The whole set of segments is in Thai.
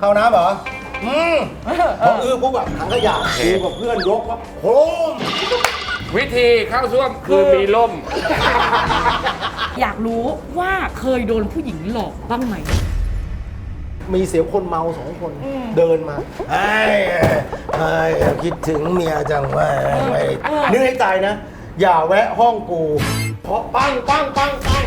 เข้าน้ำเหรอ อืมพออื้อปุ๊บอะถังขยะกูกับเพื่อนยกปั๊บโครมวิธีเข้าซ่วมคือมีล่ม อยากรู้ว่าเคยโดนผู้หญิงหลอกบ้างไหม มีเสียงคนเมาสองคนเดินมาไอ้ไอ้คิดถึงเมียจังว่าไม่นึกในใจนะ อย่าแวะห้องกู เพราะปังปังปังปัง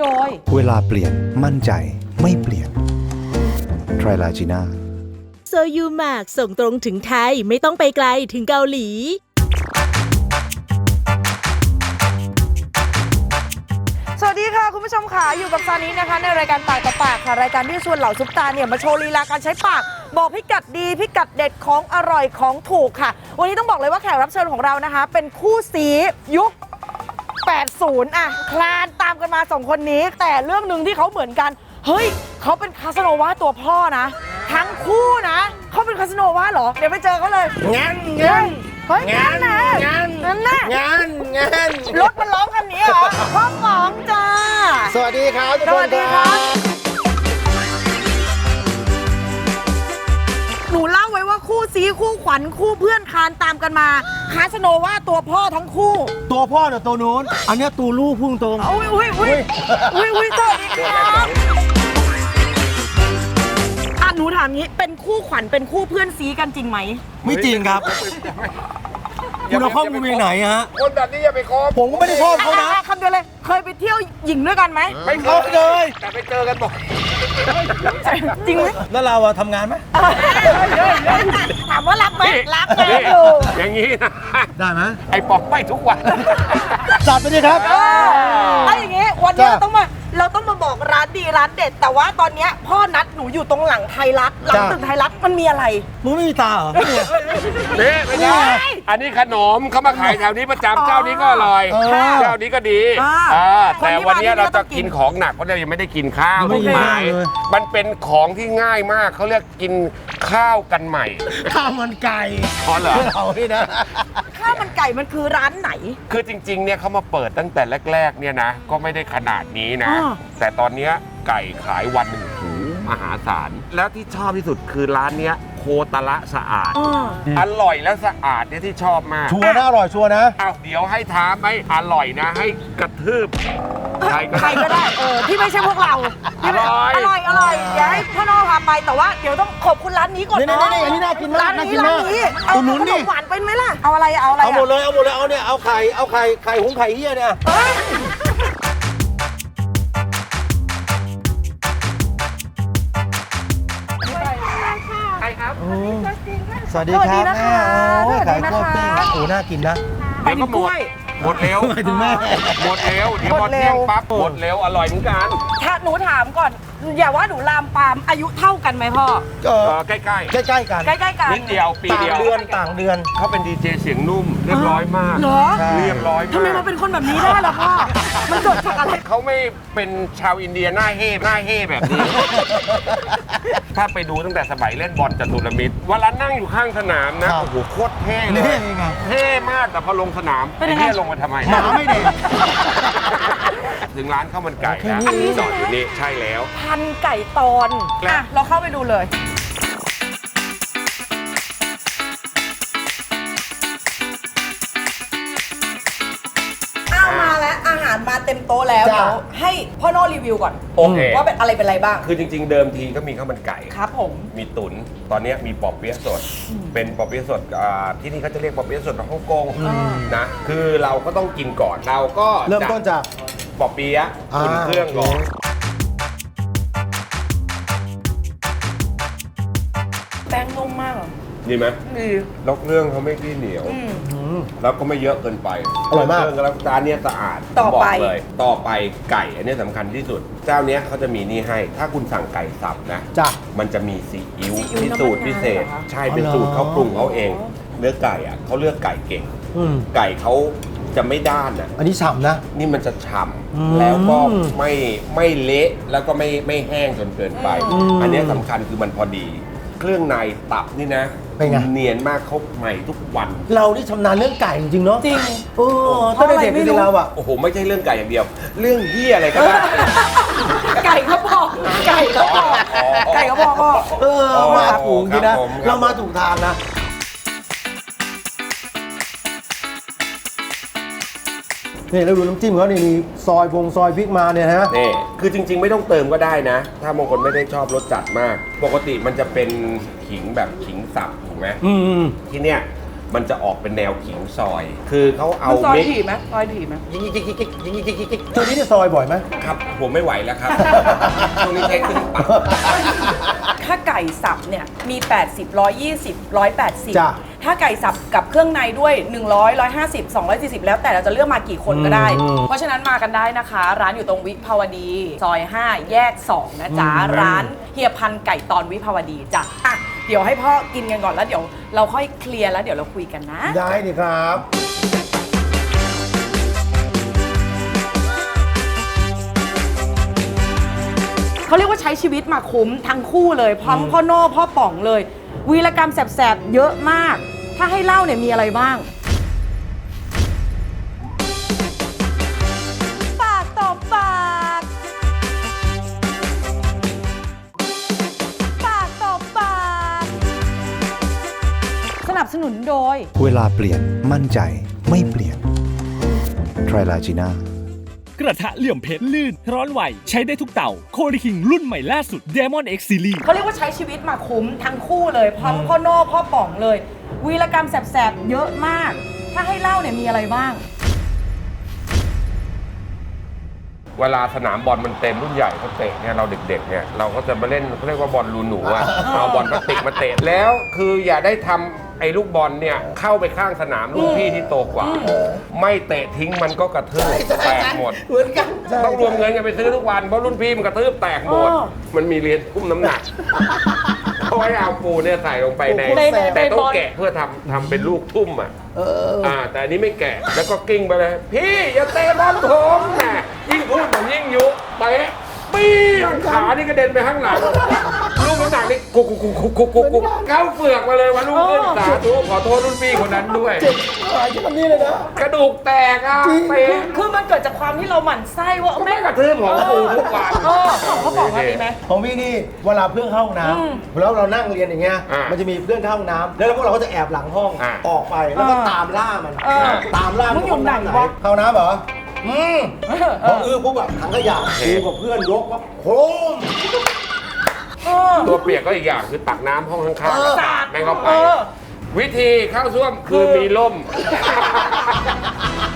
โดย เวลาเปลี่ยนมั่นใจไม่เปลี่ยนไทรลาจีน่าโซยูมากส่งตรงถึงไทยไม่ต้องไปไกลถึงเกาหลี สวัสดีค่ะ คุณผู้ชมค่ะ อยู่กับซานินะคะ ในรายการปากต่อปากค่ะ รายการที่ชวนเหล่าซุปตาเนี่ย มาโชว์ลีลาการใช้ปาก บอกพิกัดดี พิกัดเด็ดของอร่อยของถูกค่ะ วันนี้ต้องบอกเลยว่าแขกรับเชิญของเรานะคะ เป็นคู่ซียุค 80อะคลานตามกันมาสองคนนี้ แต่เรื่องหนึ่งที่เขาเหมือนกัน เฮ้ย เขาเป็นคาสโนวาตัวพ่อนะ ทั้งคู่นะ เขาเป็นคาสโนวาเหรอ เดี๋ยวไปเจอเขาเลยงั้นงั้นเฮ้ยงั้นนะงั้นนั่นน่ะงั้นงั้นรถมันร้องคันนี้เหรอพ่อหมองจ้า สวัสดีครับทุกสควันสดีคครัรับบหนูเล่าไว้ว่า คู่ซีคู่ขวัญคู่เพื่อนคลานตามกันมาคาสโนว่าตัวพ่อทั้งคู่ตัวพ่อเนี่ยตัวนู้น อันเนี้ยตัวลูกพุ่งตรง อุ้ยอุ้ยอุ้ยอุ้ยอุ้ยสวัสดีครับอะหนูถามงี้เป็นคู่ขวัญเป็นคู่เพื่อนซีกันจริงไหม ไม่จริงครับ คุณเอาข้อมูลมาจากไหนฮะ คนแบบนี้อย่าไปคบผมก็ไม่ได้ชอบเขานะ อ่คำเดียวเลย เคยไปเที่ยวหญิงด้วยกันไหมไม่เคเอายเลย แต่ไปเจอกันบ่อย จริงไหมแล้วเราอะทำงานไหมถามว่ารักไหมรักไงนี่อยู่อย่างนี้นะ ได้ไหมไอ้ปอกไปทุกวัน จัดไปดิครับถ้าอย่างงี้ วันนี้จ้ะเราต้องมา เราต้องมาบอกร้านดีร้านเด็ด แต่ว่าตอนเนี้ยพ่อนัดหนูอยู่ตรงหลังไทยรัฐหลังจ้ะตึกไทยรัฐมันมีอะไร มึงไม่มีตาเหรอ นี่ไม่ใช่อันนี้ขนมเขามาขายแถวนี้ประจำเจ้านี้ก็อร่อยเออเจ้านี้ก็ดีอ่าอ่าคนแต่ที่วันนี้มาที่นี่เราจะต้องกิกินนของหนักเพราะเรายังไม่ได้กินข้าวไม่ถูกไหมได้เลย มันเป็นของที่ง่ายมากเขาเรียกกินข้าวกันใหม่ข้าวมันไก่อ๋อเหรอ เรานี่นะ ข้าวมันไก่มันคือร้านไหน คือจริงๆ เนี่ยเขามาเปิดตั้งแต่แรก ๆ เนี่ยนะ ก็ไม่ได้ขนาดนี้นะ อ่าแต่ตอนเนี้ยไก่ขายวันหนึ่งหูมหาศาล แล้วที่ชอบที่สุดคือร้านเนี้ยโคตระสะอาดอ่าอร่อยและสะอาดเนี่ยที่ชอบมากชัวร์นะอร่อยชัวร์นะเอาเดี๋ยวให้ท้าไหมอร่อยนะ ให้กระทืบใครก็ใครก็ได้เออที่ไม่ใช่พวกเราที่ไม่อร่อยอร่อยอร่อยอย่าให้พ่อน้องพาไปแต่ว่าเดี๋ยวต้องขอบคุณร้านนี้ก่อนนี่เนาะนี่นี่อันนี้น่ากินมากร้านน่ากินี้นร้านมากนี้เอาอุดหนุนขนดิมหวานเป็นไหมล่ะเอาอะไรเอาอะไรเอาหมดอะเลยเอาหมดเลยเอาเนี่ยเอาไข่เอาไข่ไข่หุงไข่เฮียเนี่ย เอ้ย สวัสดีครับแม่โอ้ยไข่คั่วปิ้งโอ้น่ากินนะ เดี๋ยวก็หมดหมดเร็วหมายถึงแม่หมดเร็วเดี๋ยวพอเที่ยงปั๊บหมดเร็วอร่อยเหมือนกัน ถ้าหนูถามก่อน อย่าว่าหนูลามปามอายุเท่ากันไหมพ่อก็เออใกล้ใกล้ๆกันใกล้ๆกัน ๆนิดเดียวปีต่างเดียวเดือนต่างเดือน เขาเป็นดีเจเสียงนุ่มเรียบร้อยมากเหรอ ใช่ เรียบร้อยทำไมมากมาเป็นคนแบบนี้ได้ล่ะพ่อ มันเกิดจากอะไร เขาไม่เป็นชาวอินเดียหน้าเฮ่หน้าเฮ่แบบนี้ ถ้าไปดูตั้งแต่สมัยเล่นบอลจตุรมิตรเวลานั่งอยู่ข้างสนามนะครับ โอ้โหโคตรเท่เลนี่ยไงเท่มากแต่พอลงสนามเป็นยังไงเท่ลงมาทำไม หมาไม่เด็ก ถึงร้านข้าวมันไก่โอเคนะนี่จอดอยู่นี่ใช่แล้ว พันไก่ตอนแล้ว อะเราเข้าไปดูเลยเอามาแล้วอาหารมาเต็มโต๊ะแล้วจ้ะเดี๋ยวให้พ่อโน่รีวิวก่อนโอเค ว่าเป็นอะไรเป็นอะไรบ้าง คือจริง ๆ เดิมทีก็มีข้าวมันไก่ ครับผม มีตุ๋นตอนนี้มีปอบเปี๊ยะสด เป็นปอบเปี๊ยะสดอ่าที่นี่เขาจะเรียกปอบเปี๊ยะสดฮ่องกงนะ คือเราก็ต้องกินก่อน เราก็เริ่มต้นจาก ปอบเปี๊ยะตุ๋นอ่าเครื่องก่อนแป้งนุ่มมากเหรอดีไหมดีแล้วเครื่องเขาไม่ที่เหนียวอืมอืม แล้วก็ไม่เยอะเกินไปอร่อยมาก เครื่องแล้วจานเนี้ยสะอาดต่อไป บกเลย ต่อไปไก่อันนี้สำคัญที่สุด เจ้าเนี้ยเขาจะมีนี่ให้ ถ้าคุณสั่งไก่สับนะ จ้ะ มันจะมีซีอิ๊วซีอิ๊วที่สูตรน้ำมันงาพิเศษ เหรอคะ ใช่เป็นอ๋อเหรอสูตรเขาปรุงเขาเอง เนื้อไก่อะเขาเลือกไก่เก่ง อืม ไก่เขา จะไม่ด้านอะ อันนี้ฉ่ำนะ นี่มันจะฉ่อืมำแล้วก็ไม่ไม่เละแล้วก็ไม่ไม่แห้งจนเกินไป อืมอันเนี้ยสำคัญคือมันพอดี เครื่องในตับนี่นะเป็นไง เนียนมากเขาใหม่ทุกวัน เรานี่ชำนาญเรื่องไก่จริงๆเนาะจริง โอ้ตั้งแต่เด็กจริงๆเราอะ โอ้โห ไม่ใช่เรื่องไก่อย่างเดียว เรื่องเฮียอะไรก็ได้ ไก่เขาบอกไก่เขาบอกไก่เขาบอกก็เอออ๋อมาถูกจริงครันะบผมครับ เรามาถูกทางนะ นี่แล้วดูน้ำจิ้มเขานี่มีซอยพงซอยพริกมาเนี่ยนะนี่คือจริง ๆ ไม่ต้องเติมก็ได้นะ ถ้าบางคนไม่ได้ชอบรสจัดมาก ปกติมันจะเป็นขิงแบบขิงสับถูกไหมอืม ที่เนี่ย มันจะออกเป็นแนวขิงซอย คือเขาเอามันซอยเม็ดถี่ไหมซอยถี่ไหมยิงยิงยิงยิงยิงยิงยิงยิงช่วงนี้ที่ซอยบ่อยไหมครับ ผมไม่ไหวแล้วครับ ช่วงนี้ใช้เครื่องปั่นถ้าไก่สับเนี่ยมี 80 120 จ้ะ 180 ถ้าไก่สับกับเครื่องในด้วย 100 150 240 แล้วแต่เราจะเลือกมากี่คนก็ได้อืมเพราะฉะนั้นมากันได้นะคะ ร้านอยู่ตรงวิภาวดี ซอย 5 แยก 2 นะจ๊ะอืมร้านเฮียพันไก่ตอนวิภาวดีจ้ะอะ เดี๋ยวให้พ่อกินกันก่อนแล้วเดี๋ยวเราค่อยเคลียร์แล้วเดี๋ยวเราคุยกันนะ ได้ดิครับ เขาเรียกว่าใช้ชีวิตมาคุ้มทั้งคู่เลยพร้อมพ่อโน่พ่อป๋องเลย วีรกรรมแสบๆ เยอะมาก ถ้าให้เล่าเนี่ยมีอะไรบ้าง นับสนุนโดย เวลาเปลี่ยนมั่นใจไม่เปลี่ยนไทรลาจีน่ากระทะเหลี่ยมเพชรลื่น ร้อนไหว ใช้ได้ทุกเต่า โคลิคิงรุ่นใหม่ล่าสุด Demon X Series เขาเรียกว่าใช้ชีวิตมาคุ้มทั้งคู่เลยพร้อมพ่อโน่พ่อป๋องเลย วีรกรรมแสบๆ เยอะมาก ถ้าให้เล่าเนี่ยมีอะไรบ้าง เวลาสนามบอลมันเต็มรุ่นใหญ่เขาเตะเนี่ยเราเด็กๆเนี่ยเราก็จะมาเล่นเขาเรียกว่าบอลลูหนูอะเอาบอลพลาสติกมาเตะแล้ว คืออย่าได้ทำ ไอ้ลูกบอลเนี่ยเข้าไปข้างสนามรุ่นพี่ที่โตกว่า ไม่เตะทิ้งมันก็กระทืบแตกหมด เหมือนกัน ต้องรวมเงินกันไปซื้อทุกวันเพราะรุ่นพี่มันกระทืบแตกหมดอ๋อมันมีเรียนคุ้มน้ำหนักเขาให้เอาปูเนี่ยใส่ลงไปในในในแต่ต้อในงบอล แกะเพื่อทำทำเป็นลูกทุ่มอะเอออ่า แต่อันนี้ไม่แกะแล้วก็กิ้งไปเลย พี่อย่าเตะบอลผมแหมยิ่งพูดผมยิ่งยุเตะปี้งขานี่กระเด็นไปข้างหลัง ลูกน้ำหนักนี่กุกกุกกุกกุกกุกกุกกุกเข้าเฟือกมาเลยวันรุ่งขึ้นสาธุขอโทษรุ่นพี่คนนั้นด้วย เจ็บหายที่คำนี้เลยนะ กระดูกแตกอะเตะคือมันเกิดจากความที่เราหมั่นไส้ว่าแม่ไม่กระทืบผมปูทุกวันเออของเขาบอกว่าดีไหม ของพี่นี่เวลาเพื่อนเข้าห้องน้ำแล้วเรานั่งเรียนอย่างเงี้ย อ่ามันจะมีเพื่อนเข้าห้องน้ำแล้วพวกเราก็จะแอบหลังห้องอ่าออกไปแล้วก็ตามล่ามันเออตามล่ามึงอยู่ไหนวะ เข้าน้ำเหรออืมเอพออื้อปุ๊บแบบถังขยะกูกับเพื่อนยกว่าโครม เออ ตัวเปียกก็อีกอย่างคือตักน้ำห้องข้างเออๆสาดแม่งเข้าไป เออ วิธีเข้าส้วมคือมีล่ม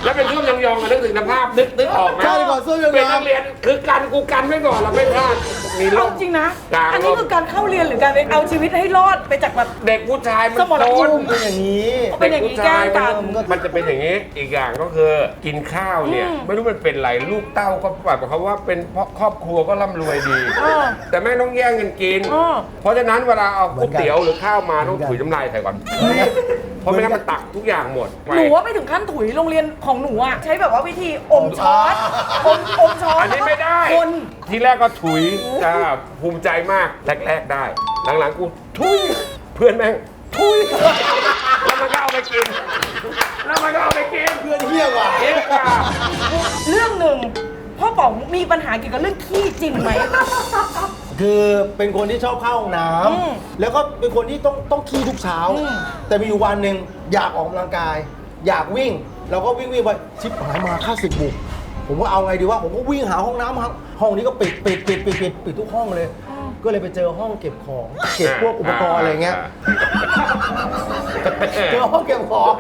แล้วเป็นส้วมยองๆกันนึกถึงสภาพนึกนึกออกไหมใช่ก่อนส้วมยองๆ เป็นนักเรียนคือกันกูกันไว้ก่อนเราไม่พลาด มีเอาล่มจริงนะ กลางอันนี้คือการเข้าเรียนหรือการไปเอาชีวิตให้รอดไปจากแบบ เด็กผู้ชายมันสมรภูมิโดนเป็นอย่างนี้เป็นอย่างนี้แกล้งกัน มันจะเป็นอย่างนี้ อีกอย่างก็คือกินข้าวเนี่ย อืมไม่รู้มันเป็นไรลูกเต้าก็แบบเขาว่าเป็นเพราะครอบครัวก็ร่ำรวยดี เออแต่แม่งต้องแย่งกันกิน เออ เพราะฉะนั้นเวลาเอาเหมืก๋วอยนกันเตี๋ยวหรือข้าวมาต้องเหมือนกันถุยน้ำลายใส่ก่อนเพราะไม่งั้นมันตักทุกอย่างหมดหนูว่าไม่ถึงขั้นถุยโรงเรียนของหนูอะใช้แบบว่าวิธีอมช้อนอมอมช้อนอันนี้ไม่ได้ คน ทีแรกก็ถุยจ้าภูมิใจมากแรก ๆได้ หลังๆกูทุยเพื่อนแม่งทุยแล้วมันก็เอาไปกิน แล้วมันก็เอาไปกินเพื่อนเที่ยกว่าเอ๊ะอะเรื่องหนึ่งพ่อป๋องมีปัญหาเกี่ยวกับเรื่องขี้จริงไหม คือเป็นคนที่ชอบเข้าห้องน้อืมำแล้วก็เป็นคนที่ต้องต้องขี้ทุกเช้า อืม แต่มีอยู่วันหนึ่งอยากออกกำลังกาย อยากวิ่ง เราก็วิ่งวิ่งไปชิบหายมาค่าสิบบุก ผมก็เอาไงดีวะผมก็วิ่งหาห้องน้ำครับห้องนี้ก็ปิดปิดปิดปิดปิดปิดทุกห้องเลย ก็เลยไปเจอห้องเก็บของเก็บพวกอุปกรณ์อะไรเงี้ย เจอห้องเก็บของ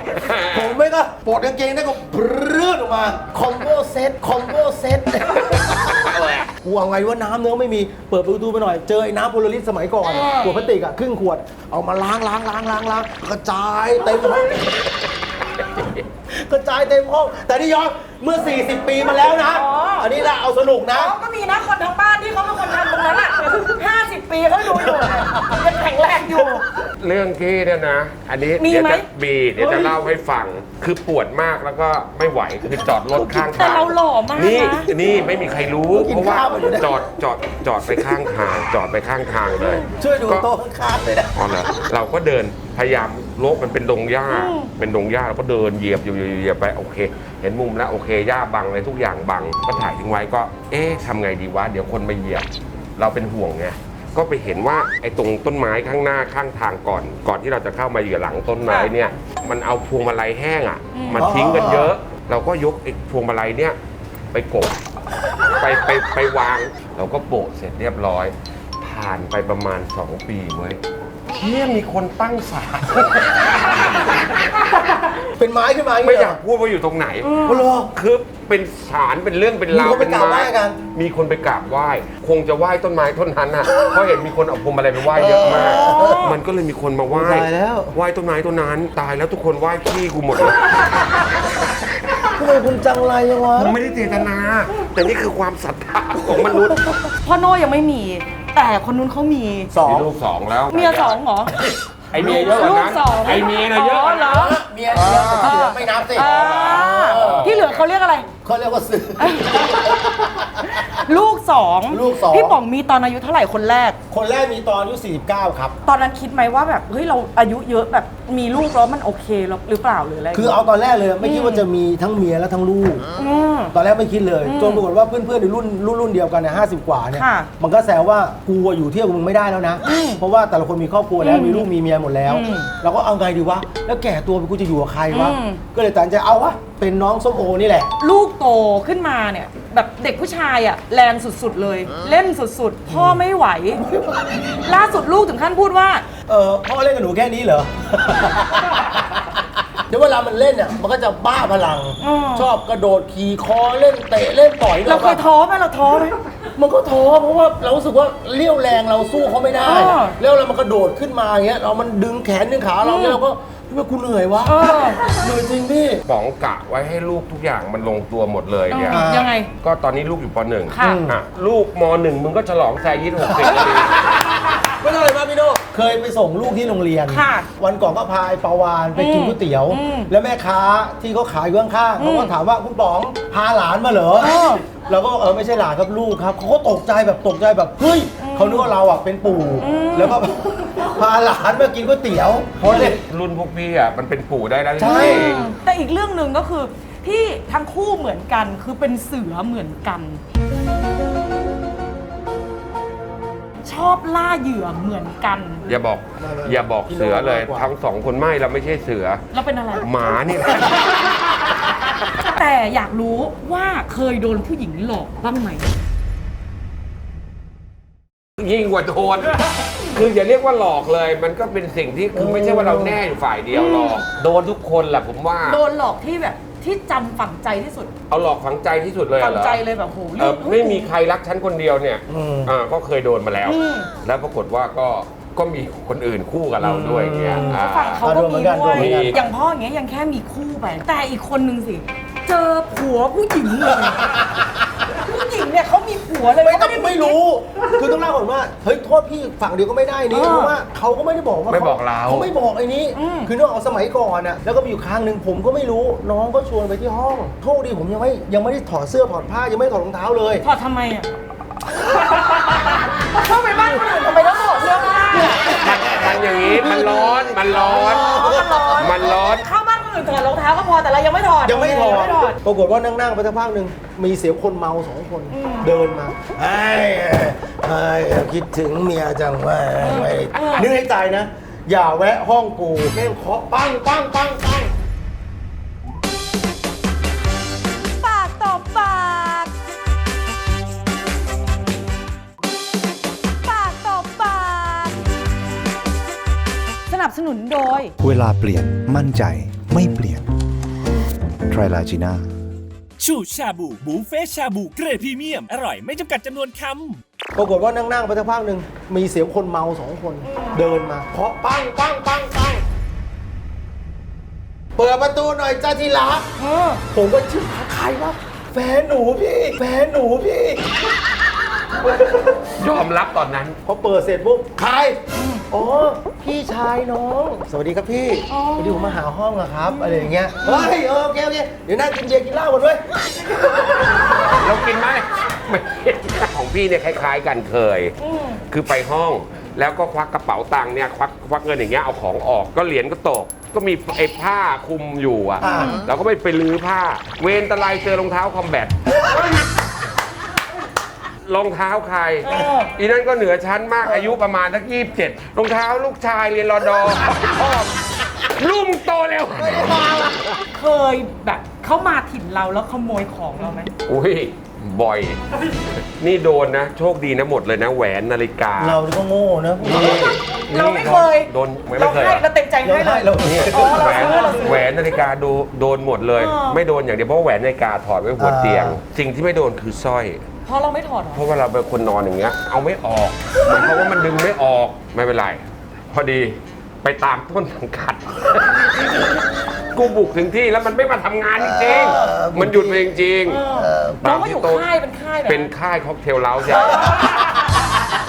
ผมไม่ก็ปลดกางเกงได้ก็ปรื้ดออกมา คอมโบเซต คอมโบเซตกูเอาไงว่าน้ำเนื้อไม่มี เปิดประตูไปหน่อย เจอไอ้น้ำโพลาริสสมัยก่อนเออขวดพลาสติกอะครึ่งขวด เอามาล้างล้างล้างล้างล้างกระจายเต็มห้อง กระจายเต็มห้อง แต่นี่ย้อนเมื่อ 40 ปีมาแล้วนะอันนี้แหละเอาสนุกนะ เขาก็มีนะคนทั้งบ้านที่เขาเป็นคนทำตรงนั้นอะห้าสิบปีเขาดูอยู่ยังแข็งแรงอยู่ เรื่องที่เนี่ยนะ อันนี้มีเดี๋ยวไหม จะมีเดี๋ยวจะเล่าให้ฟัง คือปวดมากแล้วก็ไม่ไหว คือจอดรถข้างทางแต่เราหล่อมากนี่นะนี่ไม่มีใครรู้ กินเพราะว่าข้าวอยู่เนี่ย จอดจอดจอดไปข้างทาง จอดไปข้างทางเลยช่วยดูก็ โต๊ะข้างๆเลยนะ อ๋อเหรอเราก็เดินพยายาม โลกมันเป็นดงหญ้าเป็นดงหญ้าเราก็เดินเหยียบอยู่เหยียบไปโอเค เห็นมุมแล้วโอเคหญ้าบังเลยทุกอย่างบัง ก็ถ่ายทิ้งไว้ก็ เอ๊ะทำไงดีวะเดี๋ยวคนมาเหยียบ เราเป็นห่วงไงก็ไปเห็นว่าไอ้ตรงต้นไม้ข้างหน้าข้างทางก่อน ก่อนที่เราจะเข้ามาเหยียบหลังต้นไม้เนี่ย มันเอาพวงมาลัยแห้งอะมาทิ้งกันเยอะ เราก็ยกไอ้พวงมาลัยเนี่ย ไปกบไปไปไปวาง เราก็โปะเสร็จเรียบร้อย ผ่านไปประมาณ 2 ปีเว้ย เที่ยมีคนตั้งศาลเป็นไม้ขึ้นมาอย่างไม่เงี้อยากพูดว่าอยู่ตรงไหนอ๋อเหรอ คือเป็นศาลเป็นเรื่องเป็นราวมีคนไปกราบไหว้กัน มีคนไปกราบไหว้ คงจะไหว้ต้นไม้ต้นนั้นน่ะ เพราะเห็นมีคนเอาพวงมาลัยไปไหว้เยอะมาก มันก็เลยมีคนมาไหว้ตายแล้ว ไหว้ต้นไม้ต้นนั้น ตายแล้วทุกคนไหว้ขี้กูหมดเลย ทำไมคุณจังไรยังวะ ผมไม่ได้เจตนา แต่นี่คือความศรัทธาของมนุษย์ พ่อโน่ยังไม่มี แต่คนนู้นเขามีสอง มีลูกสองแล้วเมียสองเหรอ ไอเมียเยอะกว่าลูกนั้นสอง ไอเมียน่ะเยอะกว่าเหรนั้นอเมียเดียวแต่ที่เหลือไม่นับสิอ่าที่เหลือเขาเรียกอะไร เขาเรียกว่าซื้อ ลูกสองลูกสอง พี่ป๋องมีตอนอายุเท่าไหร่คนแรก คนแรกมีตอนอายุ49 ครับ ตอนนั้นคิดไหมว่าแบบเฮ้ยเราอายุเยอะแบบมีลูกแล้วมันโอเคหรอหรือเปล่าหรืออะไรคือเอาตอนแรกเลยไม่คิดว่าจะมีทั้งเมียและทั้งลูก อืม ตอนแรกไม่คิดเลย จนปรากฏว่าเพื่อนๆในรุ่นรุ่นรุ่นเดียวกันเนี่ยห้าสิบกว่าเนี่ย ค่ะมันก็แซวว่ากูอะอยู่เที่ยวกับมึงไม่ได้แล้วนะ เพราะว่าแต่ละคนมีครอบครัวแล้วมีลูกมีเมียหมดแล้ว อืมเราก็เอาไงดีวะ แล้วแก่ตัวไปกูจะอยู่กับใครวะ อืมก็เลยตัดสินใจเอาวะเป็นน้องส้มโอนี่แหละ ลูกโตขึ้นมาเนี่ยแบบเด็กผู้ชายอะแรงสุดๆเลย เล่นสุดๆ พ่อไม่ไหว ล่าสุดลูกถึงขั้นพูดว่า เออพ่อเล่นกับหนูแค่นี้เหรอ เดี๋ยวเวลามันเล่นเนี่ยมันก็จะบ้าพลังอืมชอบกระโดดขี่คอเล่นเตะเล่นต่อยเราเคยท้อไหมเราท้อไหม มันก็ท้อเพราะว่าเรารู้สึกว่าเลี้ยวแรงเราสู้เขาไม่ได้เออแล้วเรามันกระโดดขึ้นมาอย่างเงี้ยเรามันดึงแขนดึงขาเราเนี่ยเราก็ทำ ไมกูเหนื่อยวะเออเหนื่อยจริงพี่ ป๋องกะไว้ให้ลูกทุกอย่างมันลงตัวหมดเลยเนี่ยอ่ายังไง ก็ตอนนี้ลูกอยู่ปหนึ่งค่ะ อะลูกมหนึ่งมึงก็ฉลองแซยี่หกสิบเลยไม่ต้องอะไรมากพี่โน่เคยไปส่งลูกที่โรงเรียน ค่ะวันก่อนก็พาไอ้ปาวานไปกินอืมก๋วยเตี๋ยว อืมแล้วแม่ค้าที่เขาขายอยู่ข้างๆเขาก็ถามว่าคุณป๋องพาหลานมาเหรอเออเราก็บอกเออไม่ใช่หลานครับลูกครับเขาก็ตกใจแบบตกใจแบบเฮ้ย เขานึกว่าเราอะเป็นปู่ แล้วก็พาหลานมากินก๋วยเตี๋ยวเพราะเด็ก รุ่นพวกพี่อะมันเป็นปู่ได้แล้วใช่ จริง แต่อีกเรื่องหนึ่งก็คือที่ทั้งคู่เหมือนกันคือเป็นเสือเหมือนกัน ชอบล่าเหยื่อเหมือนกัน อย่าบอกอย่าบอกเสือเลยทั้งสองคนไม่เราไม่ใช่เสือ แล้วเป็นอะไร หมานี่แหละ แต่อยากรู้ว่าเคยโดนผู้หญิงหลอกบ้างไหม ยิ่งกว่าโดน คืออย่าเรียกว่าหลอกเลย มันก็เป็นสิ่งที่คือไม่ใช่ว่าเราแน่อยู่ฝ่ายเดียวหรอก โดนทุกคนแหละผมว่า โดนหลอกที่แบบที่จำฝังใจที่สุด เอาหลอกฝังใจที่สุดเลยฝัเหรอใจเลยแบบโหเออไม่มีใครรักฉันคนเดียวเนี่ยอืมอ่าก็เคยโดนมาแล้วอืมแล้วปรากฏว่าก็ก็มีคนอื่นคู่กับเราด้วยเนี่ยอ่า ฝั่งเขาก็มีอ่าโดนเหมืด้อนกันวยโดนเหมือนกัน อย่างพ่ออย่างเงี้ยยังแค่มีคู่ไป แต่อีกคนนึงสิ เจอผัวผู้หญิงเลยผู้หญิง เนี่ยเขามีผัวเลยไม่ต้องเขาด้ไม่รู้ คือต้องเล่าก่อนว่าเฮ้ยโทษพี่ฝั่งเดียวก็ไม่ได้นี่เออเพราะว่าเขาก็ไม่ได้บอกว่าไม่บอกเราเขาไม่บอกไอ้นี้อืมคือเนื่องเอาสมัยก่อนน่ะแล้วก็มีอยู่ครั้งหนึ่งผมก็ไม่รู้น้องก็ชวนไปที่ห้องโชคดีผมยังไม่ยังไม่ได้ถอดเสื้อถอดผ้ายังไม่ได้ถอดรองเท้าเลยถอดทำไมอะเข้าไปบ้านคนอื่นทำไมต้องถอดเสื้อผ้ามันอย่างนี้มันร้อนมันร้อนมันร้อนมันร้อนเข้าบ้านคน อื่นถอดรองเท้าก็พอแต่เรายังไม่ถอดยังไม่ถอยังดไม่ถอดปรากฏว่านั่งๆไปสักพักหนึ่งมีเสียงคนเมาสองคนเดินมาไอ้ไอ้คิดถึงเมียจังเว่าไม่นึกในใจนะ อย่าแวะห้องกูแม่งเคาะปังปังปังปัง ปากต่อปาก ปากต่อปาก สนับสนุนโดย เวลาเปลี่ยนมั่นใจ ไม่เปลี่ยนไทรลาจีน่าชูชาบูบูเฟ่ชาบูเกรดพรีเมียม อร่อยไม่จำกัดจำนวนคำปรากฏว่านั่งๆไปสักพักหนึ่งมีเสียงคนเมาสองคน เดินมาเคาะปังปังปังปังเปิดประตูหน่อยจ้าที่รักผมก็ชื่อใครวะแฟนหนูพี่ แฟนหนูพี่ ยอมรับตอนนั้น พอเปิดเสร็จปุ๊บใครอ๋อพี่ชายน้อง สวัสดีครับพี่พอดีผมมาหาห้องอะครับ อะไรอย่างเงี้ยเฮ้ยเออโอเคโอเคเดี๋ยวนั่งกินเบียร์กินเหล้ากันด้วยเรากินไหมไม่ของพี่เนี่ยคล้ายๆกันเคย คือไปห้องแล้วก็ควักกระเป๋าตังค์เนี่ยควักควักเงินอย่างเงี้ยเอาของออกก็เหรียญก็ตก ก็มีไอ้ผ้าคลุมอยู่อะอ่าเราก็ไปไปลื้อผ้า เวนตะไลเจอรองเท้าคอมแบท รองเท้าใคร อีนั่นก็เหนือชั้นมากอายุประมาณทักยี่สิบเจ็ดรองเท้าลูกชายเรียนรอดอพ่อลูกมึงโตเร็วเคยแบบเข้ามาถิ่นเราแล้วขโมยของเราไหมอุ้ยบ่อย นี่โดนนะ โชคดีนะหมดเลยนะ แหวนนาฬิกา เราก็โง่นะเราไม่เคยโดนไม่เราเคยให้เหรอเราเต็มใจเราให้เลให้ยเราเนี่ยอ๋อเรา แหวนซื้อเราซื้อแหวนนาฬิกาดูโดนหมดเลยอ๋อไม่โดนอย่างเดียวเพราะแหวนนาฬิกาถอดไว้หัวเตียง สิ่งที่ไม่โดนคือสร้อย เพราะเราไม่ถอดเหรอ เพราะว่าเราเป็นคนนอนอย่างเงี้ย เอาไม่ออกเหมือนเพราะว่ามันดึงไม่ออกไม่เป็นไรพอดีไปตามต้นสังกัด กูบุกถึงที่แล้วมันไม่มาทำงานจริงๆมันหยุดไปจริงๆเราตามก็อที่ยู่โต๊ะค่ายเป็นค่ายแบบ เป็นค่ายค็อกเทลเล้าใหญ่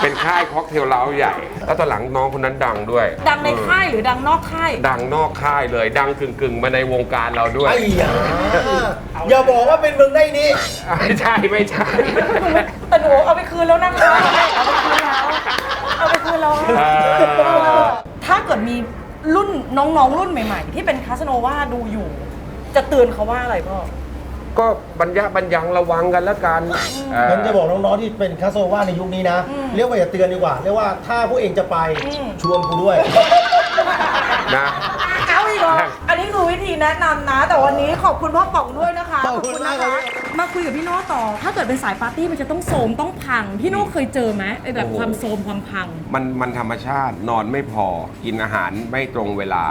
เป็นค่ายค็อกเทลเล้าใหญ่ แล้วตอนหลังน้องคนนั้นดังด้วย ดังในค่ายหรือดังนอกค่ายดังนอกค่ายเลยดังกึ่งกึ่งๆ มาในวงการเราด้วย ไอ้ยาอย่าบอกว่าเป็นมึงได้นี่ไม่ใช่ไม่ใช่ แต่หนูเอาไปคืนแล้วนะคะเอาไปคืนแล้วเอาไปคืนแล้วเออ ถ้าเกิดมีรุ่นน้องๆรุ่นใหม่ ๆ ที่เป็นคาสโนวาดูอยู่ จะเตือนเขาว่าอะไรพ่อ ก็บรรยะบรรยังระวังกันแล้วกันเออมันจะบอกน้องๆที่เป็นคาสโซว่าในยุคนี้นะ เรียกว่าอย่าเตือนดีกว่า เรียกว่าถ้าพวกเองจะไปอืมชวนกูด้วย นะ เอาอีกเหรออันนี้คือวิธีแนะนำนะ แต่วันนี้ขอบคุณพ่อป๋องด้วยนะคะขอบคุณมากครับ มาคุยกับพี่โน้ต่อ ถ้าเกิดเป็นสายปาร์ตี้มันจะต้องโซมต้องพัง พี่โน้เคยเจอไหมไอ้แบบความโซมความพัง มันมันธรรมชาตินอนไม่พอกินอาหารไม่ตรงเวลา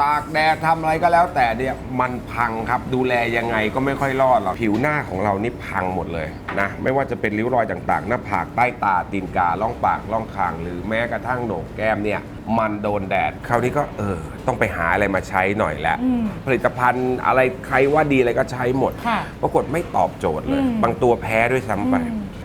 ตากแดดทำอะไรก็แล้วแต่เนี่ยมันพังครับ ดูแลยังไงก็ไม่ค่อยรอดหรอกผิวหน้าของเรานี่พังหมดเลยนะ ไม่ว่าจะเป็นริ้วรอยต่างๆ หน้าผากใต้ตาตีนกาล่องปากล่องคาง หรือแม้กระทั่งโหนกแก้มเนี่ย มันโดนแดดคราวนี้ก็เออต้องไปหาอะไรมาใช้หน่อยแล้วผลิตภัณฑ์อะไรใครว่าดีอะไรก็ใช้หมด ค่ะปรากฏไม่ตอบโจทย์เลย อืมบางตัวแพ้ด้วยซ้ำไป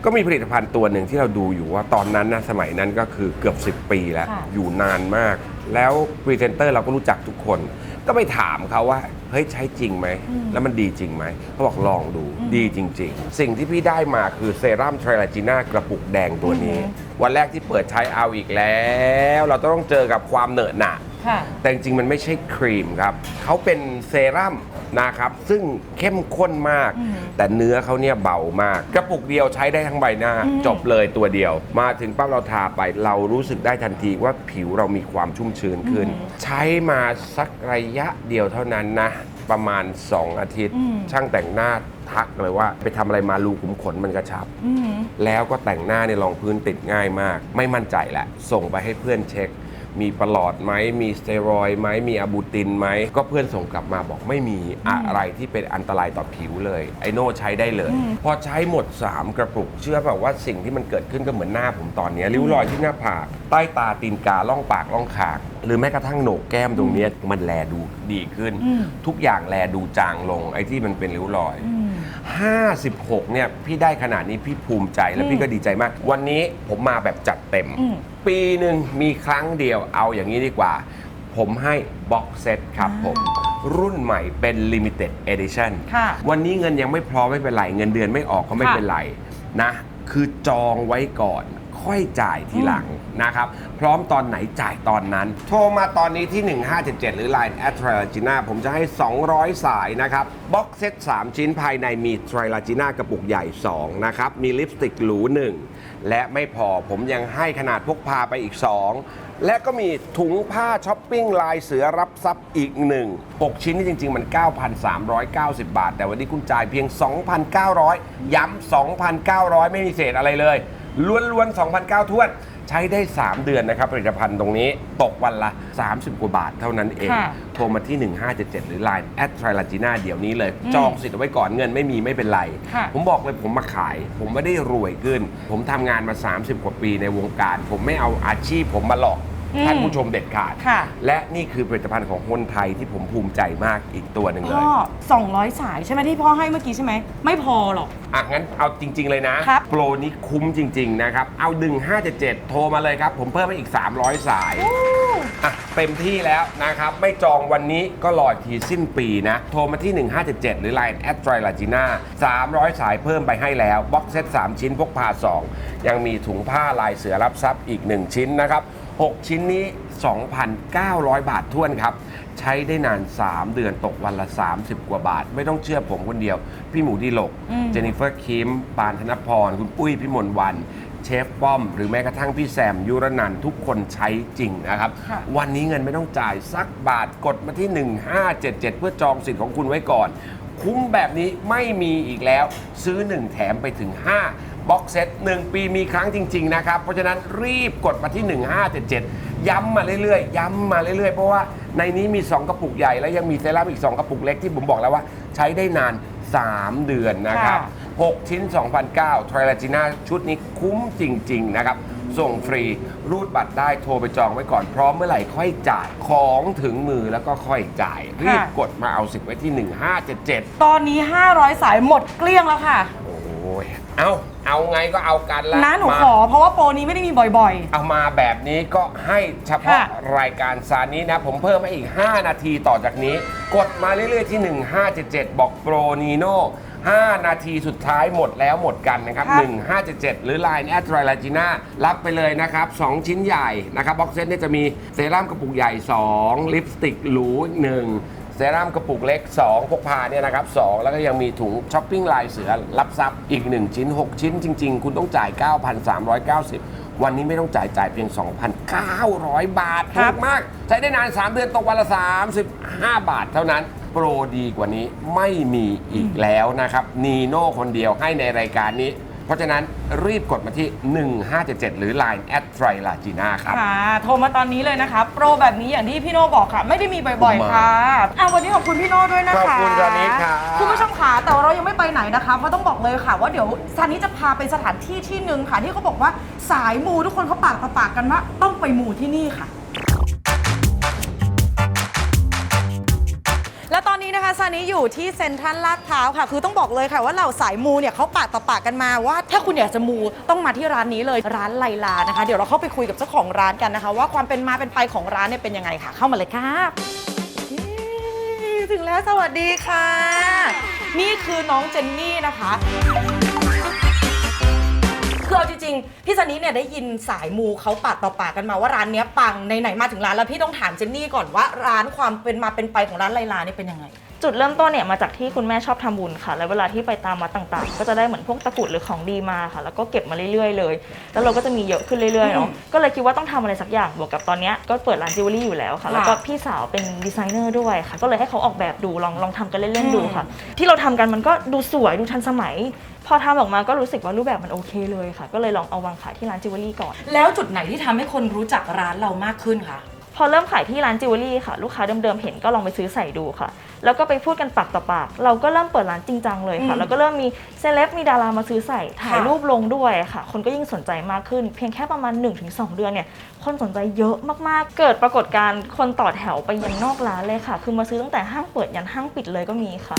ก็มีผลิตภัณฑ์ตัวหนึ่งที่เราดูอยู่ว่าตอนนั้นนะสมัยนั้นก็คือเกือบ 10 ปีแล้ว ค่ะ อยู่นานมาก แล้วพรีเซนเตอร์เราก็รู้จักทุกคน ก็ไปถามเขาว่า เฮ้ยใช้จริงไหม แล้วมันดีจริงไหม เขาบอกลองดู ดีจริง ๆ สิ่งที่พี่ได้มาคือเซรั่มไทรลาจีน่ากระปุกแดงตัวนี้ วันแรกที่เปิดใช้เอาอีกแล้ว เราต้องเจอกับความเหนอะหนะ ค่ะ แต่จริงๆมันไม่ใช่ครีมครับ เขาเป็นเซรั่มนะครับ ซึ่งเข้มข้นมาก แต่เนื้อเขาเนี่ยเบามาก กระปุกเดียวใช้ได้ทั้งใบหน้า จบเลยตัวเดียว มาถึงปั๊บเราทาไป เรารู้สึกได้ทันทีว่าผิวเรามีความชุ่มชื้นขึ้น ใช้มาสักระยะเดียวเท่านั้นนะประมาณ 2 อาทิตย์ ช่างแต่งหน้าทักเลยว่า ไปทำอะไรมารูขุมขนมันกระชับ แล้วก็แต่งหน้าในยรองพื้นติดง่ายมาก ไม่มั่นใจแหละ ส่งไปให้เพื่อนเช็ค มีประหลอดไหมมีสเตียรอยด์ไหมมีอะบูตินไหมก็เพื่อนส่งกลับมาบอกไม่มีอะไรที่เป็นอันตรายต่อผิวเลยไอโน่ใช้ได้เลย พอใช้หมด 3 กระปุก เชื่อเปล่าว่าสิ่งที่มันเกิดขึ้นก็เหมือนหน้าผมตอนนี้ริ้วรอยที่หน้าผากใต้ตาตีนกาล่องปากล่องคางหรือแม้กระทั่งโหนกแก้มตรงเนี้ยมันแลดูดีขึ้น ทุกอย่างแลดูจางลงไอ้ที่มันเป็นริ้วรอย 56 เนี่ยพี่ได้ขนาดนี้พี่ภูมิใจและพี่ก็ดีใจมาก วันนี้ผมมาแบบจัดเต็มปีหนึ่งมีครั้งเดียวเอาอย่างนี้ดีกว่า ผมให้บ็อกเซตครับผม รุ่นใหม่เป็น Limited Edition ค่ะวันนี้เงินยังไม่พร้อมไม่เป็นไร เงินเดือนไม่ออกก็ไม่ค่ะ เป็นไรนะ คือจองไว้ก่อน ค่อยจ่ายทีหลังนะครับ พร้อมตอนไหนจ่ายตอนนั้น โทรมาตอนนี้ที่ 1577 หรือ Line at t r i l a g i n a ผมจะให้ 200 สายนะครับบ็อกเซต 3 ชิ้นภายในมี t r i l a g i n a กระปุกใหญ่ 2 นะครับ มีลิปสติกหรู 1 และไม่พอผมยังให้ขนาดพกพาไปอีก 2และก็มีถุงผ้าช้อปปิ้งลายเสือรับซับอีกหนึ่งปกชิ้นนี่จริง ๆ มัน 9,390 บาท แต่วันนี้คุณจ่ายเพียง 2,900 ย้ำ 2,900 ไม่มีเศษอะไรเลย ล้วนๆ2,900ท้วน ใช้ได้ 3 เดือนนะครับ ผลิตภัณฑ์ตรงนี้ตกวันละ 30 กว่าบาทเท่านั้นเอง ค่ะโทรมาที่ 1577 หรือ Line at t r i l a g i n a เดี๋ยวนี้เลยจองสิทธิ์เอาไว้ก่อนเงินไม่มีไม่เป็นไร ค่ะ ผมบอกเลยผมมาขาย ผมไม่ได้รวยขึ้น ผมทำงานมา 30 กว่าปีในวงการ ผมไม่เอาอาชีพผมมาหลอก อืมท่านผู้ชมเด็ดขาด ค่ะ และนี่คือผลิตภัณฑ์ของคนไทยที่ผมภูมิใจมากอีกตัวหนึ่งเลยพ่อ200 สายใช่ไหมที่พ่อให้เมื่อกี้ใช่ไหม ไม่พอหรอก อะ งั้นเอาจริง ๆ เลยนะ ครับ โปรนี้คุ้มจริง ๆ นะครับ เอา 1577 โทรมาเลยครับ ผมเพิ่มให้อีก 300 สาย อะ เต็มที่แล้วนะครับ ไม่จองวันนี้ก็รออีกทีสิ้นปีนะ โทรมาที่ 1577 หรือ Line แอดไตรลาจีน่า300 สายเพิ่มไปให้แล้ว บ็อกเซต3 ชิ้นพกพา 2 ยังมีถุงผ้าลายเสือรับทรัพย์อีก 1 ชิ้นนะครับ 6 ชิ้นนี้ 2,900 บาทท้วนครับ ใช้ได้นาน 3 เดือนตกวันละ 30 กว่าบาท ไม่ต้องเชื่อผมคนเดียว พี่หมูดีหลก เจนนิเฟอร์คิม ปานธนพร คุณปุ้ยพี่มนต์วัน เชฟป้อม หรือแม้กระทั่งพี่แซม ยุรนันท์ทุกคนใช้จริงนะครับค่ะวันนี้เงินไม่ต้องจ่ายสักบาทกดมาที่ 1577 เพื่อจองสิทธิ์ของคุณไว้ก่อน คุ้มแบบนี้ไม่มีอีกแล้ว ซื้อ 1 แถมไปถึง 5 บ็อกเซต1ปีมีครั้งจริง ๆ นะครับ เพราะฉะนั้นรีบกดมาที่ 1577 ย้ำมาเรื่อยๆ ย้ำมาเรื่อยๆ เพราะว่าในนี้มี 2 กระปุกใหญ่ แล้วยังมีเซรั่มอีก 2 กระปุกเล็กที่ผมบอกแล้วว่า ใช้ได้นาน 3 เดือนนะครับค่ะ6ชิ้น 2,009ทริลาจิน่าชุดนี้คุ้มจริง ๆ นะครับ ส่งฟรีรูดบัตรได้โทรไปจองไว้ก่อนพร้อมเมื่อไหร่ค่อยจ่ายของถึงมือแล้วก็ค่อยจ่าย รีบกดมาเอาสิทธิ์ไว้ที่ 1577 ตอนนี้ 500 สายหมดเกลี้ยงแล้วค่ะโอ้ยเอาเอาไงก็เอากันละนะหนูมา ขอเพราะว่าโปรนี้ไม่ได้มีบ่อย เอามาแบบนี้ก็ให้เฉพาะค่ะรายการซานี้นะ ผมเพิ่มให้อีก 5 นาทีต่อจากนี้ กดมาเรื่อยๆที่ 1577 บอกโปรนีโน่5นาทีสุดท้ายหมดแล้วหมดกันนะครับ1577 หรือ Line แอดไรลาจิน่ารับไปเลยนะครับ 2 ชิ้นใหญ่นะครับบ็อกเซตเนี่ยจะมีเซรั่มกระปุกใหญ่ 2 ลิปสติกหรูอีกหนึ่ง เซรั่มกระปุกเล็ก 2 พกพาเนี่ยนะครับ 2 แล้วก็ยังมีถุงช้อปปิ้งลายเสือรับทรัพย์อีก 1 ชิ้น 6 ชิ้นจริง ๆ คุณต้องจ่าย 9,390 วันนี้ไม่ต้องจ่ายจ่ายเพียง 2,900 บาทครัถูบกมาก ใช้ได้นาน 3 เดือนตกวันละ 35 บาทเท่านั้นโปรดีกว่านี้ไม่มีอีกแล้วนะครับนีโน่คนเดียวให้ในรายการนี้ เพราะฉะนั้นรีบกดมาที่ 1577 หรือ Line แอดไตรลาจีน่าครับๆค่ะ โทรมาตอนนี้เลยนะคะ โปรแบบนี้อย่างที่พี่โน่บอกค่ะ ไม่ได้มีบ่อยๆ ค่ะอะวันนี้ขอบคุณพี่โน่ด้วยนะคะขอบคุณซานิค่ะคุณผู้ชมค่ะแต่ว่าเรายังไม่ไปไหนนะคะเพราะต้องบอกเลยค่ะ ว่าเดี๋ยวซานิจะพาไปสถานที่ที่หนึ่งค่ะที่เขาบอกว่าสายมูทุกคนเขาปากต่อปากกันว่าต้องไปมูที่นี่ค่ะ นนี้นะคะซานิอยู่ที่เซ็นทรัลลาดพร้าวค่ะ คือต้องบอกเลยค่ะว่าเหล่าสายมูเนี่ยเขาปากต่อปากกันมาว่า ถ้าคุณอยากจะมูต้องมาที่ร้านนี้เลยร้านไลลานะคะ เดี๋ยวเราเข้าไปคุยกับเจ้าของร้านกันนะคะ ว่าความเป็นมาเป็นไปของร้านเนี่ยเป็นยังไงค่ะ เข้ามาเลยค่ะนี่ถึงแล้วสวัสดีค่ะ นี่คือน้องเจนนี่นะคะคือเอาจริงๆ พี่ซันนี้เนี่ยได้ยินสายมูเขาปากต่อปากกันมาว่าร้านเนี้ยปังในไหนมาถึงร้านแล้วพี่ต้องถามเจนนี่ก่อนว่าร้านความเป็นมาเป็นไปของร้านไลลาเนี่ยเป็นยังไง จุดเริ่มต้นเนี่ยมาจากที่คุณแม่ชอบทำบุญค่ะ แล้วเวลาที่ไปตามวัดต่างๆ ก็จะได้เหมือนพวกตะกรุดหรือของดีมาค่ะ แล้วก็เก็บมาเรื่อยๆเลย แล้วเราก็จะมีเยอะขึ้นเรื่อยๆเนาะ ก็เลยคิดว่าต้องทำอะไรสักอย่าง บวกกับตอนเนี้ยก็เปิดร้านจิวเวลรี่อยู่แล้วค่ะ แล้วก็พี่สาวเป็นดีไซเนอร์ด้วยค่ะ ก็เลยให้เขาออกแบบดูลองลองทำกันเล่นๆดูค่ะ ที่เราทำกันมันก็ดูสวยดูทันสมัย พอทำออกมาก็รู้สึกว่ารูปแบบมันโอเคเลยค่ะ ก็เลยลองเอาวางขายที่ร้านจิวเวลรี่ก่อน แล้วจุดไหนที่ทำให้คนรู้จักร้านเรามากขึ้นคะพอเริ่มขายที่ร้านจิวเวลรี่ค่ะ ลูกค้าเดิมๆเห็นก็ลองไปซื้อใส่ดูค่ะ แล้วก็ไปพูดกันปากต่อปาก เราก็เริ่มเปิดร้านจริงจังเลยค่ะอืมแล้วก็เริ่มมีเซเลบมีดารามาซื้อใส่ถ่ายค่ะรูปลงด้วยค่ะ คนก็ยิ่งสนใจมากขึ้น เพียงแค่ประมาณ 1-2 เดือนเนี่ยคนสนใจเยอะมากๆ เกิดปรากฏการณ์คนต่อแถวไปยังนอกร้านเลยค่ะ คือมาซื้อตั้งแต่ห้างเปิดยันห้างปิดเลยก็มีค่ะ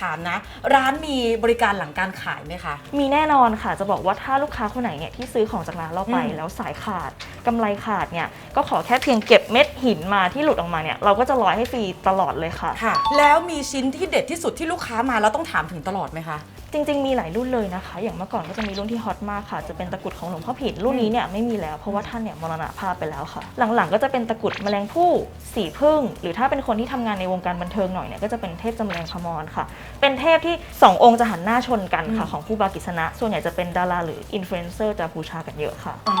ถามนะ ร้านมีบริการหลังการขายไหมคะ มีแน่นอนค่ะจะบอกว่าถ้าลูกค้าคนไหนเนี่ยที่ซื้อของจากร้านเราไป อืม แล้วสายขาดกำไรขาดเนี่ยก็ขอแค่เพียงเก็บเม็ดหินมาที่หลุดออกมาเนี่ยเราก็จะร้อยให้ฟรีตลอดเลยค่ะ ค่ะ แล้วมีชิ้นที่เด็ดที่สุดที่ลูกค้ามาแล้วต้องถามถึงตลอดไหมคะ จริงๆ มีหลายรุ่นเลยนะคะ อย่างเมื่อก่อนก็จะมีรุ่นที่ฮอตมากค่ะ จะเป็นตะกรุดของหลวงพ่อผิดรุ่นนี้เนี่ยไม่มีแล้วเพราะว่าท่านเนี่ยมรณภาพไปแล้วค่ะ หลังๆ ก็จะเป็นตะกรุดแมลงผู้สีพึ่ง หรือถ้าเป็นคนที่ทำงานในวงการบันเทิงหน่อยเนี่ยก็จะเป็นเทพจำแรงพมรค่ะ เป็นเทพที่สององค์จะหันหน้าชนกันค่ะของผู้บากิษณะ ส่วนใหญ่จะเป็นดาราหรืออินฟลูเอนเซอร์จะบูชากันเยอะค่ะอ่า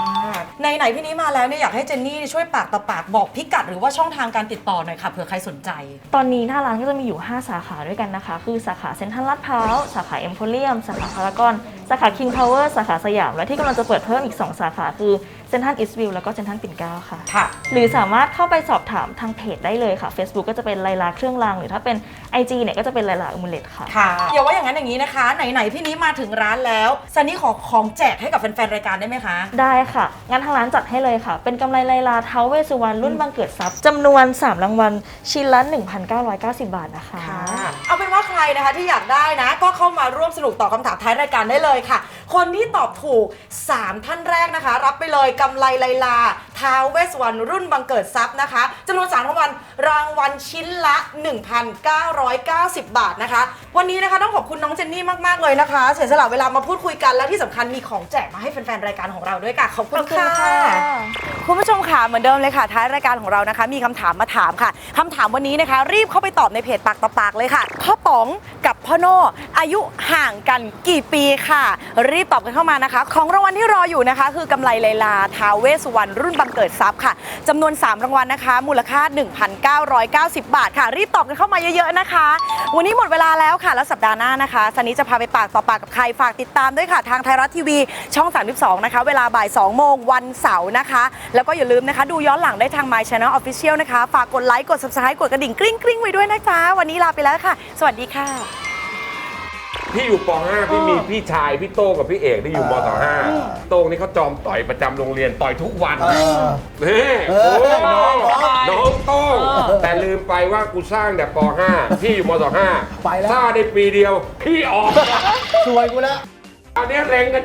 ในไหนๆพี่นี้มาแล้วเนี่ยอยากให้เจนนี่ช่วยปากต่อปากบอกพิกัด หรือว่าช่องทางการติดต่อหน่อยค่ะเผื่อใครสนใจ ตอนนี้หน้าร้านก็จะมีอยู่ 5 สาขาด้วยกันนะคะ คือสาขาเซ็นทรัลลาดพร้าวสาขาเอ็มโพเรียม สาขาพารากอน สาขาคิงพาวเวอร์สาขาสยาม และที่กำลังจะเปิดเพิ่มอีก 2 สาขาคือเซ็นทรัลอีสต์วิวแล้วก็เซ็นทรัลปิ่นเกล้าค่ะ ค่ะ หรือสามารถเข้าไปสอบถามทางเพจได้เลยค่ะ Facebook ก็จะเป็นไลลาเครื่องราง หรือถ้าเป็น IG เนี่ยก็จะเป็นไลลาอมูเลตค่ะ ค่ะเดี๋ยวว่าอย่างนั้นอย่างนี้นะคะ ไหนๆพี่นี้มาถึงร้านแล้วซันนี่ขอของแจกให้กับแฟนๆรายการได้ไหมคะ ได้ค่ะ งั้นทางร้านจัดให้เลยค่ะ เป็นกำไรไลลาเท้าเวสสุวรรณรุ่นบังเกิดทรัพย์จำนวน 3 รางวัลชิ้นละ 1,990 บาทนะคะ เอาเป็นว่า ใครนะคะที่อยากได้นะ ก็เข้ามาร่วมสนุกตอบคำถามท้ายรายการได้เลยเลยค่ะ คนที่ตอบถูก 3 ท่านแรกนะคะ รับไปเลยกำไรไลลาท้าวเวสวรรณรุ่นบังเกิดทรัพย์นะคะจำนวนสามรางวัลรางวัลชิ้นละ 1,990 บาทนะคะ วันนี้นะคะต้องขอบคุณน้องเจนนี่มาก ๆ เลยนะคะ เสียสละเวลามาพูดคุยกันและที่สำคัญมีของแจกมาให้แฟน ๆ รายการของเราด้วยค่ะ ขอบคุณค่ะ คุณผู้ชมค่ะเหมือนเดิมเลยค่ะ ท้ายรายการของเรานะคะ มีคำถามมาถามค่ะคำถามวันนี้นะคะ รีบเข้าไปตอบในเพจปากต่อปากเลยค่ะพ่อป๋องกับพ่อโน่อายุห่างกันกี่ปีค่ะรีบตอบกันเข้ามานะคะ ของรางวัลที่รออยู่นะคะ คือกำไรไลลาทาวเวสสุวรรณรุ่นบังเกิดทรัพย์ค่ะจำนวน 3 รางวัลนะคะ มูลค่า 1,990 บาทค่ะ รีบตอบกันเข้ามาเยอะๆนะคะ วันนี้หมดเวลาแล้วค่ะ แล้วสัปดาห์หน้านะคะซันนี้จะพาไปปากต่อปากกับใครฝากติดตามด้วยค่ะ ทางไทยรัฐทีวีช่อง 32 นะคะ เวลาบ่าย 2 โมงวันเสาร์นะคะ แล้วก็อย่าลืมนะคะ ดูย้อนหลังได้ทาง My Channel Official นะคะ ฝากกดไลค์กด Subscribe กดกระดิ่งกริ๊งกริ๊งไว้ด้วยนะคะวันนี้ลาไปแล้วค่ะ สวัสดีค่ะ พี่อยู่ป .5 พี่มีพี่ชายพี่โต้งกับพี่เอกที่อยู่ม .5 โต้งนี่เขาจอมต่อยประจำโรงเรียนต่อยทุกวันเออ เฮ้ยเอโอ้อยน้องน้องน้องโต้งแต่ลืมไปว่ากูสร้างแต่ป .5 พี่อยู่ม .5 ไปแล้ว สร้างได้ปีเดียว พี่ออกสวยกูแล้ว อันนี้เร็งกัน